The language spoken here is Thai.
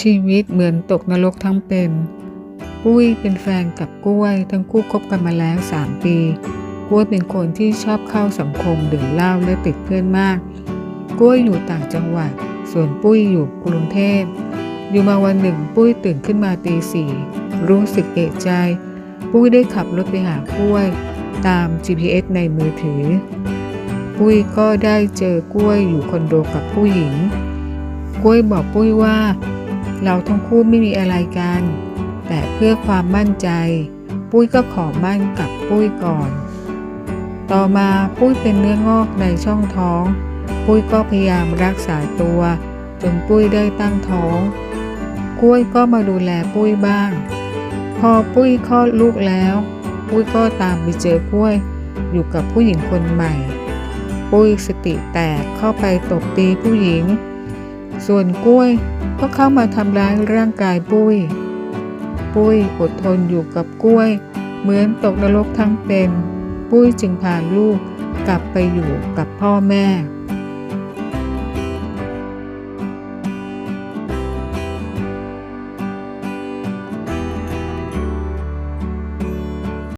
ชีวิตเหมือนตกนรกทั้งเป็น ปุ้ยเป็นแฟนกับกล้วย ทั้งคู่คบกันมาแล้วสามปี กล้วยเป็นคนที่ชอบเข้าสังคมดื่มเหล้าและติดเพื่อนมาก กล้วยอยู่ต่างจังหวัด ส่วนปุ้ยอยู่กรุงเทพ อยู่มาวันหนึ่งปุ้ยตื่นขึ้นมาตีสี่รู้สึกเอะใจ ปุ้ยได้ขับรถไปหากล้วย ตาม GPS ในมือถือ ปุ้ยก็ได้เจอกล้วยอยู่คอนโดกับผู้หญิง กล้วยบอกปุ้ยว่า เราทั้งคู่ไม่มีอะไรกัน แต่เพื่อความมั่นใจ ปุ้ยก็ขอมั่นกับปุ้ยก่อน ต่อมาปุ้ยเป็นเนื้องอกในช่องท้อง ปุ้ยก็พยายามรักษาตัว จนปุ้ยได้ตั้งท้องกล้วยก็มาดูแลปุ้ยบ้าง พอปุ้ยคลอดลูกแล้ว ปุ้ยก็ตามไปเจอกล้วย อยู่กับผู้หญิงคนใหม่ ปุ้ยสติแตกเข้าไปตบตีผู้หญิง ส่วนกล้วยก็เข้ามาทำร้ายร่างกายปุ้ย ปุ้ยอดทนอยู่กับกล้วย เหมือนตกนรกทั้งเป็น ปุ้ยจึงพาลูกกลับไปอยู่กับพ่อแม่